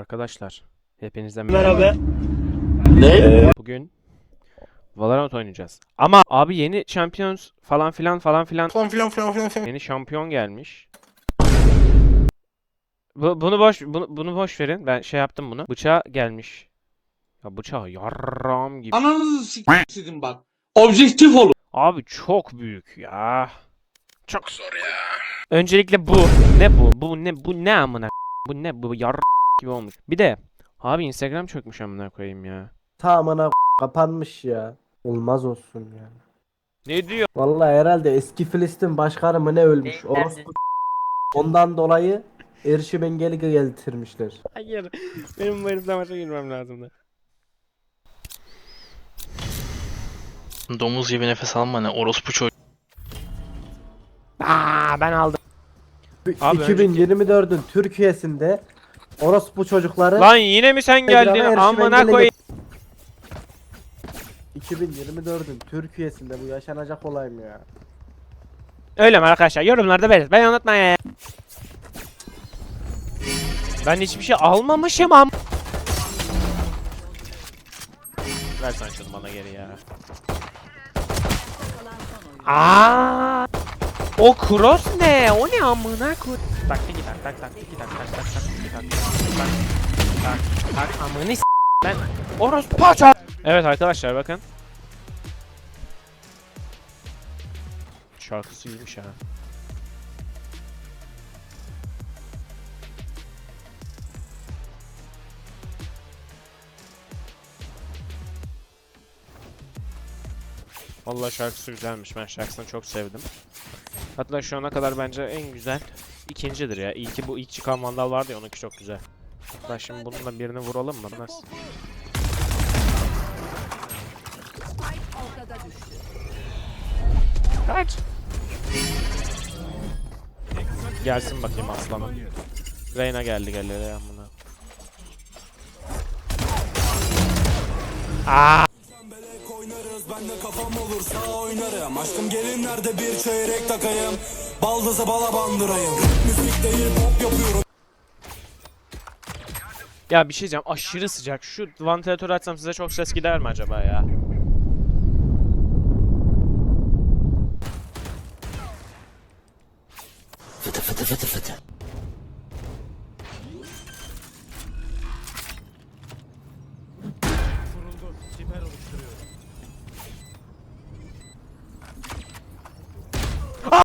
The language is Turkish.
Arkadaşlar, hepinize Merhaba. Bugün Valorant oynayacağız. Ama abi yeni Champions falan filan falan filan Falan filan filan filan filan. yeni şampiyon gelmiş. Bu, bunu boş bunu, bunu boş verin. Ben şey yaptım bunu. Bıçağı gelmiş. Ya bıçağı yarram gibi. Ananızı s**tin bak. Objektif olun. Abi çok büyük ya. Çok zor ya. Öncelikle bu. Ne bu? Bu ne? Bu ne amına? Bu ne? Bu yar gibi olmuş. Bir de abi Instagram çökmüş amına koyayım ya. Tamamına kapanmış ya. Olmaz olsun ya. Ne diyor? Vallahi herhalde eski Filistin başkanı mı ne ölmüş. Orospu Ondan dolayı erişim engeli getirmişler. Hayır. Benim bu herifle maça girmem lazımdı. Domuz gibi nefes alma ne orospu çocuğu. Aa ben aldım. Abi 2024'ün Türkiye'sinde orospu çocukları Lan yine mi sen geldin? Erişim Amına engeli koyayım. 2024'ün Türkiye'sinde bu yaşanacak olay mı ya? Öyle mi arkadaşlar? Yorumlarda belirt. Ben anlatmayın ya. Ben hiçbir şey almamışım am. Ver sen şunu bana geri ya. Aa! O cross ne? O ne amına koy? Tak tiki tak tak tak tiki tak tak tak tak tiki tak tak tak tak amını s- ben orospu paça. Evet arkadaşlar bakın. Şarkısı iyiymiş ha. Vallahi şarkısı güzelmiş. Ben şarkısını çok sevdim. Hatta şu ana kadar bence en güzel ikincidir ya. İyi ki bu ilk çıkan Vandal vardı ya onunki çok güzel. Hatta şimdi bununla birini vuralım mı? Nasıl? Kaç. Gelsin bakayım aslanım. Reyna geldi geldi Reyna buna. Aa! De kafam olursa oynarım. Aşkım gelinlerde bir çeyrek takayım? Baldızı bala bandırayım. Müzik değil pop yapıyorum. Ya bir şey diyeceğim aşırı sıcak. Şu vantilatörü açsam size çok ses gider mi acaba ya?